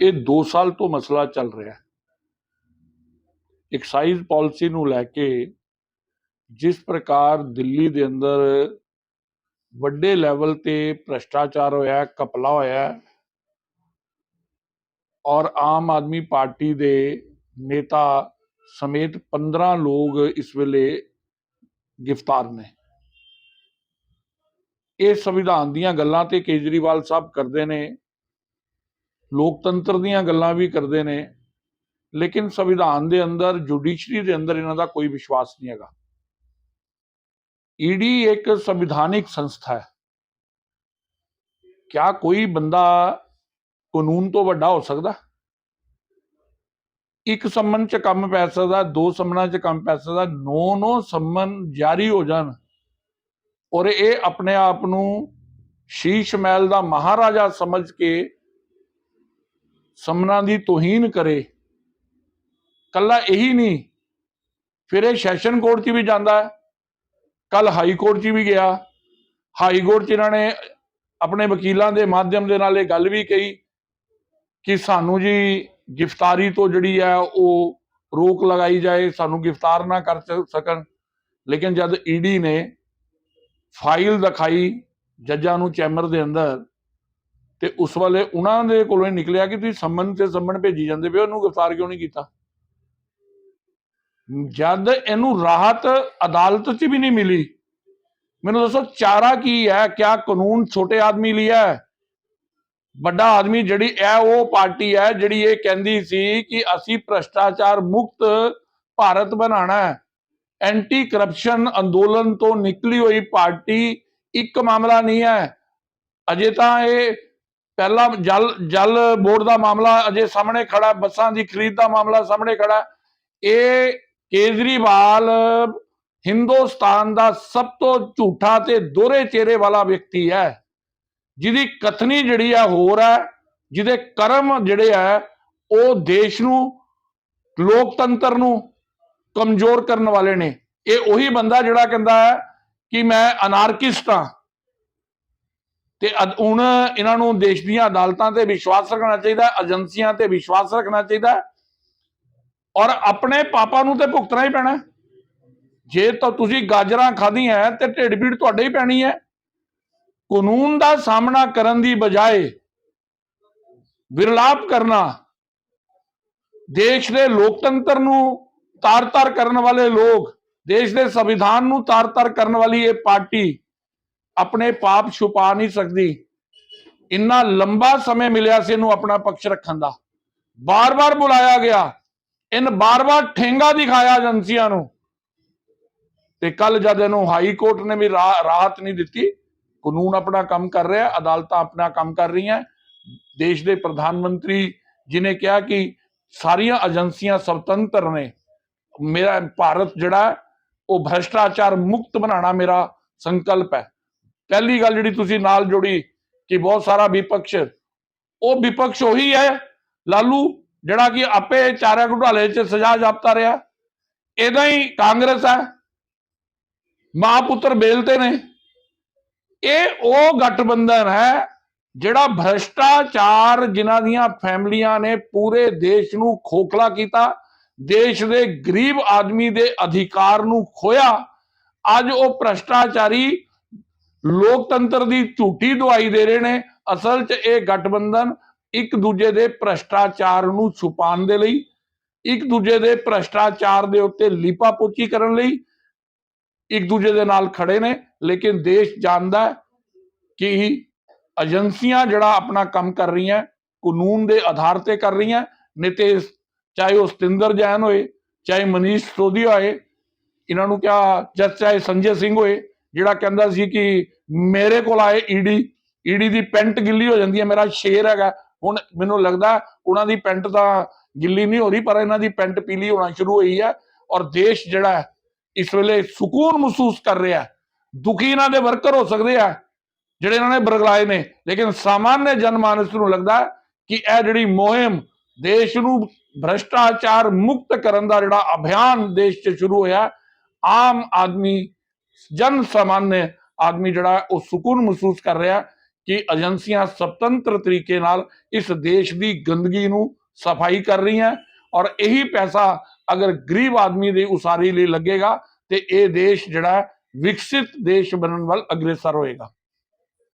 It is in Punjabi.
ਇਹ 2 ਸਾਲ ਤੋਂ ਮਸਲਾ ਚੱਲ ਰਿਹਾ ਹੈ। ਐਕਸਾਈਜ਼ ਪਾਲਿਸੀ ਨੂੰ ਲੈ ਕੇ ਜਿਸ ਪ੍ਰਕਾਰ ਦਿੱਲੀ ਦੇ ਅੰਦਰ ਵੱਡੇ ਲੈਵਲ ਤੇ ਭ੍ਰਸ਼ਟਾਚਾਰ ਹੋਇਆ ਹੈ, ਕਪਲਾ ਹੋਇਆ ਔਰ ਆਮ ਆਦਮੀ ਪਾਰਟੀ ਦੇ ਨੇਤਾ ਸਮੇਤ 15 ਲੋਕ ਇਸ ਵੇਲੇ ਗ੍ਰਿਫਤਾਰ ਨੇ। ਇਹ ਸੰਵਿਧਾਨ ਦੀਆਂ ਗੱਲਾਂ ਤੇ ਕੇਜਰੀਵਾਲ ਸਾਹਿਬ ਕਰਦੇ ਨੇ। ਲੋਕਤੰਤਰ ਦੀਆਂ ਗੱਲਾਂ ਵੀ ਕਰਦੇ ਨੇ, ਲੇਕਿਨ ਸੰਵਿਧਾਨ ਦੇ ਅੰਦਰ, ਜੁਡੀਸ਼ਰੀ ਦੇ ਅੰਦਰ ਇਹਨਾਂ ਦਾ ਕੋਈ ਵਿਸ਼ਵਾਸ ਨਹੀਂ ਹੈਗਾ। ਈਡੀ ਇੱਕ ਸੰਵਿਧਾਨਿਕ ਸੰਸਥਾ ਹੈ। ਕਿਆ ਕੋਈ ਬੰਦਾ ਕਾਨੂੰਨ ਤੋਂ ਵੱਡਾ ਹੋ ਸਕਦਾ? ਇੱਕ ਸੰਮਨ ਚ ਕੰਮ ਪੈ ਸਕਦਾ, ਦੋ ਸੰਮਨਾਂ ਚ ਕੰਮ ਪੈ ਸਕਦਾ ਨੋ ਨੋ ਸੰਮਨ ਜਾਰੀ ਹੋ ਜਾਣ ਔਰ ਇਹ ਆਪਣੇ ਆਪ ਨੂੰ ਸ਼ੀਸ਼ ਮਹਿਲ ਦਾ ਮਹਾਰਾਜਾ ਸਮਝ ਕੇ ਸਮਨਾਂ ਦੀ ਤੋਹੀਨ ਕਰੇ। ਕੱਲਾ ਇਹੀ ਨਹੀਂ, ਫਿਰ ਇਹ ਸੈਸ਼ਨ ਕੋਰਟ 'ਚ ਵੀ ਜਾਂਦਾ ਕੱਲ ਹਾਈ ਕੋਰਟ 'ਚ ਵੀ ਗਿਆ। ਹਾਈ ਕੋਰਟ 'ਚ ਇਹਨਾਂ ਨੇ ਆਪਣੇ ਵਕੀਲਾਂ ਦੇ ਮਾਧਿਅਮ ਦੇ ਨਾਲ ਇਹ ਗੱਲ ਵੀ ਕਹੀ ਕਿ ਸਾਨੂੰ ਜੀ ਗ੍ਰਿਫਤਾਰੀ ਤੋਂ ਜਿਹੜੀ ਹੈ ਉਹ ਰੋਕ ਲਗਾਈ ਜਾਏ, ਸਾਨੂੰ ਗ੍ਰਿਫਤਾਰ ਨਾ ਕਰ ਸਕਣ। ਲੇਕਿਨ ਜਦ ਈਡੀ ਨੇ ਫਾਈਲ ਦਿਖਾਈ ਜੱਜਾਂ ਨੂੰ ਚੈਂਬਰ ਦੇ ਅੰਦਰ ਤੇ ਉਸ ਵੇਲੇ ਉਹਨਾਂ ਦੇ ਕੋਲੋਂ ਹੀ ਨਿਕਲਿਆ ਕਿ ਤੁਸੀਂ ਸੰਮਨ ਤੇ ਸੰਮਨ ਭੇਜੀ ਜਾਂਦੇ ਪਏ ਉਹਨੂੰ ਗ੍ਰਿਫਤਾਰ ਕਿਉਂ ਨਹੀਂ ਕੀਤਾ? ਜਦ ਇਹਨੂੰ ਰਾਹਤ ਅਦਾਲਤ 'ਚ ਵੀ ਨਹੀਂ ਮਿਲੀ, ਮੈਨੂੰ ਦੱਸੋ ਚਾਰਾ ਕੀ ਹੈ, ਕਿਆ ਕਾਨੂੰਨ ਛੋਟੇ ਆਦਮੀ ਲਈ ਹੈ? ਵੱਡਾ ਆਦਮੀ ਜਿਹੜੀ ਹੈ, ਉਹ ਪਾਰਟੀ ਹੈ, ਜਿਹੜੀ ਇਹ ਕਹਿੰਦੀ ਸੀ ਕਿ ਅਸੀਂ ਭ੍ਰਸ਼ਟਾਚਾਰ ਮੁਕਤ ਭਾਰਤ ਬਣਾਉਣਾ ਹੈ। ਐਂਟੀ ਕਰਪਸ਼ਨ ਅੰਦੋਲਨ ਤੋਂ ਨਿਕਲੀ ਹੋਈ ਪਾਰਟੀ ਇੱਕ ਮਾਮਲਾ ਨਹੀਂ ਹੈ। ਅਜੇ ਤਾਂ ਇਹ ਪਹਿਲਾ ਜਲ ਜਲ ਬੋਰਡ ਦਾ ਮਾਮਲਾ ਅਜੇ ਸਾਹਮਣੇ ਖੜਾ, ਬੱਸਾਂ ਦੀ ਖਰੀਦ ਦਾ ਮਾਮਲਾ ਸਾਹਮਣੇ ਖੜਾ। ਇਹ ਕੇਜਰੀਵਾਲ ਹਿੰਦੁਸਤਾਨ ਦਾ ਸਭ ਤੋਂ ਝੂਠਾ ਤੇ ਦੋਹਰੇ ਚਿਹਰੇ ਵਾਲਾ ਵਿਅਕਤੀ ਹੈ। ਜਿਹਦੀ ਕਥਨੀ ਜਿਹੜੀ ਹੈ ਹੋਰ ਹੈ, ਜਿਹਦੇ ਕਰਮ ਜਿਹੜੇ ਹੈ ਉਹ ਦੇਸ਼ ਨੂੰ, ਲੋਕਤੰਤਰ ਨੂੰ ਕਮਜ਼ੋਰ ਕਰਨ ਵਾਲੇ ਨੇ। ਇਹ ਉਹੀ ਬੰਦਾ ਜਿਹੜਾ ਕਹਿੰਦਾ ਹੈ ਕਿ ਮੈਂ ਅਨਾਰਕਿਸਟ ਹਾਂ। ਤੇ ਹੁਣ ਇਹਨਾਂ ਨੂੰ ਦੇਸ਼ ਦੀਆਂ ਅਦਾਲਤਾਂ ਤੇ ਵਿਸ਼ਵਾਸ ਰੱਖਣਾ ਚਾਹੀਦਾ ਏਜੰਸੀਆਂ ਤੇ ਵਿਸ਼ਵਾਸ ਰੱਖਣਾ ਚਾਹੀਦਾ ਔਰ ਆਪਣੇ ਪਾਪਾ ਨੂੰ ਤੇ ਭੁਗਤਣਾ ਹੀ ਪੈਣਾ ਜੇ ਤਾਂ ਤੁਸੀਂ ਗਾਜਰਾਂ ਖਾਧੀਆਂ ਤੇ ਢਿੱਡ ਪੀੜ ਤੁਹਾਡੇ ਹੀ ਪੈਣੀ ਹੈ। ਕਾਨੂੰਨ ਦਾ ਸਾਹਮਣਾ ਕਰਨ ਦੀ ਬਜਾਏ ਵਿਰਲਾਪ ਕਰਨਾ, ਦੇਸ਼ ਦੇ ਲੋਕਤੰਤਰ ਨੂੰ ਤਾਰ-ਤਾਰ ਕਰਨ ਵਾਲੇ ਲੋਕ, ਦੇਸ਼ ਦੇ ਸੰਵਿਧਾਨ ਨੂੰ ਤਾਰ-ਤਾਰ ਕਰਨ ਵਾਲੀ ਇਹ ਪਾਰਟੀ ਆਪਣੇ ਪਾਪ ਛੁਪਾ ਨਹੀਂ ਸਕਦੀ। ਇੰਨਾ ਲੰਬਾ ਸਮੇਂ ਮਿਲਿਆ ਸੀ ਇਹਨੂੰ ਆਪਣਾ ਪੱਖ ਰੱਖਣ ਦਾ। ਬਾਰ-ਬਾਰ ਬੁਲਾਇਆ ਗਿਆ। ਇਨ ਬਾਰ-ਬਾਰ ਠੇਂਗਾ ਦਿਖਾਇਆ ਏਜੰਸੀਆਂ ਨੂੰ। ਤੇ ਕੱਲ ਜਦ ਇਹਨੂੰ ਹਾਈ ਕੋਰਟ ਨੇ ਵੀ ਰਾਹਤ ਨਹੀਂ ਦਿੱਤੀ, ਕਾਨੂੰਨ ਆਪਣਾ ਕੰਮ ਕਰ ਰਿਹਾ, ਅਦਾਲਤਾਂ ਆਪਣਾ ਕੰਮ ਕਰ ਰਹੀਆਂ। ਦੇਸ਼ ਦੇ ਪ੍ਰਧਾਨ ਮੰਤਰੀ ਜੀ ਕਿਹਾ ਕਿ ਸਾਰੀਆਂ ਏਜੰਸੀਆਂ ਸੁਤੰਤਰ ਨੇ। ਮੇਰਾ ਭਾਰਤ ਜਿਹੜਾ, ਉਹ ਭ੍ਰਸ਼ਟਾਚਾਰ ਮੁਕਤ ਬਣਾਉਣਾ ਮੇਰਾ ਸੰਕਲਪ ਹੈ। ਪਹਿਲੀ ਗੱਲ ਜਿਹੜੀ ਤੁਸੀਂ ਨਾਲ ਜੋੜੀ ਕਿ ਬਹੁਤ ਸਾਰਾ ਵਿਪਕਸ਼, ਉਹ ਵਿਪਕਸ਼ ਉਹੀ ਹੈ। ਲਾਲੂ, ਜਿਹੜਾ ਕਿ ਆਪੇ ਚਾਰਿਆ ਘੁਟਾਲੇ 'ਚ ਸਜ਼ਾ ਜਾਪਤਾ ਰਿਹਾ। ਇਹਦਾ ਹੀ ਕਾਂਗਰਸ ਹੈ। ਮਾਂ ਪੁੱਤਰ ਬੇਲ ਨੇ। ਇਹ ਉਹ ਗਠਬੰਧਨ ਹੈ ਜਿਹੜਾ ਭ੍ਰਸ਼ਟਾਚਾਰ ਜਿਨ੍ਹਾਂ ਦੀਆਂ ਫੈਮਲੀਆਂ ਨੇ ਪੂਰੇ ਦੇਸ਼ ਨੂੰ ਖੋਖਲਾ ਕੀਤਾ, ਦੇਸ਼ ਦੇ ਗਰੀਬ ਆਦਮੀ ਦੇ ਅਧਿਕਾਰ ਨੂੰ ਖੋਇਆ। ਅੱਜ ਉਹ ਭ੍ਰਸ਼ਟਾਚਾਰੀ ਲੋਕਤੰਤਰ ਦੀ ਝੂਠੀ ਦਵਾਈ ਦੇ ਰਹੇ ਨੇ। ਅਸਲ 'ਚ ਇਹ ਗਠਬੰਧਨ ਇੱਕ ਦੂਜੇ ਦੇ ਭ੍ਰਸ਼ਟਾਚਾਰ ਨੂੰ ਛੁਪਾਉਣ ਦੇ ਲਈ, ਇੱਕ ਦੂਜੇ ਦੇ ਭ੍ਰਸ਼ਟਾਚਾਰ ਦੇ ਉੱਤੇ ਲੀਪਾਪੋਚੀ ਕਰਨ ਲਈ ਇੱਕ ਦੂਜੇ ਦੇ ਨਾਲ ਖੜੇ ਨੇ। ਲੇਕਿਨ ਦੇਸ਼ ਜਾਣਦਾ ਕਿ ਏਜੰਸੀਆਂ ਜਿਹੜਾ ਆਪਣਾ ਕੰਮ ਕਰ ਰਹੀਆਂ, ਕਾਨੂੰਨ ਦੇ ਆਧਾਰ ਤੇ ਕਰ ਰਹੀਆਂ ਨਹੀਂ ਤੇ ਚਾਹੇ ਉਹ ਸਤਿੰਦਰ ਜੈਨ ਹੋਏ, ਚਾਹੇ ਮਨੀਸ਼ ਸੋਧੀਆ ਹੋਏ, ਇਹਨਾਂ ਨੂੰ ਕਿਹਾ ਜਦ ਚਾਹੇ ਸੰਜੇ ਸਿੰਘ ਹੋਏ ਜਿਹੜਾ ਕਹਿੰਦਾ ਸੀ ਕਿ ਮੇਰੇ ਕੋਲ ਆਏ ਈਡੀ ਈਡੀ ਦੀ ਪੈਂਟ ਗਿੱਲੀ ਹੋ ਜਾਂਦੀ ਹੈ, ਮੇਰਾ ਸ਼ੇਰ ਹੈਗਾ। ਹੁਣ ਮੈਨੂੰ ਲੱਗਦਾ ਉਹਨਾਂ ਦੀ ਪੈਂਟ ਤਾਂ ਗਿੱਲੀ ਨਹੀਂ ਹੋ ਰਹੀ, ਪਰ ਇਹਨਾਂ ਦੀ ਪੈਂਟ ਪੀਲੀ ਹੋਣਾ ਸ਼ੁਰੂ ਹੋਈ ਹੈ ਔਰ ਦੇਸ਼ ਜਿਹੜਾ ਇਸ ਵੇਲੇ ਸਕੂਨ ਮਹਿਸੂਸ ਕਰ ਰਿਹਾ ਦੁਖੀ ਇਹਨਾਂ ਦੇ ਵਰਕਰ ਹੋ ਸਕਦੇ ਆ, ਜਿਹੜੇ ਇਹਨਾਂ ਨੇ ਬਰਗਲਾਏ ਨੇ, ਲੇਕਿਨ ਸਾਮਾਨਯ ਜਨਮਾਨਸ ਨੂੰ ਲੱਗਦਾ ਹੈ ਕਿ ਇਹ ਜਿਹੜੀ ਮੁਹਿੰਮ ਦੇਸ਼ ਨੂੰ ਭ੍ਰਸ਼ਟਾਚਾਰ ਮੁਕਤ ਕਰਨ ਦਾ ਜਿਹੜਾ ਅਭਿਆਨ ਦੇਸ਼ 'ਚ ਸ਼ੁਰੂ ਹੋਇਆ, ਆਮ ਆਦਮੀ ਜਨ ਸਾਮਾਨਯ ਆਦਮੀ ਜਿਹੜਾ ਉਹ ਸਕੂਨ ਮਹਿਸੂਸ ਕਰ ਰਿਹਾ ਕਿ ਏਜੰਸੀਆਂ ਸੁਤੰਤਰ ਤਰੀਕੇ ਨਾਲ ਇਸ ਦੇਸ਼ ਦੀ ਗੰਦਗੀ ਨੂੰ ਸਫ਼ਾਈ ਕਰ ਰਹੀਆਂ ਔਰ ਇਹੀ ਪੈਸਾ ਅਗਰ ਗਰੀਬ ਆਦਮੀ ਦੀ ਉਸਾਰੀ ਲਈ ਲੱਗੇਗਾ ਤੇ ਇਹ ਦੇਸ਼ ਜਿਹੜਾ ਹੈ, ਵਿਕਸਿਤ ਦੇਸ਼ ਬਣਨ ਵੱਲ ਅਗਰੇਸਰ ਹੋਏਗਾ।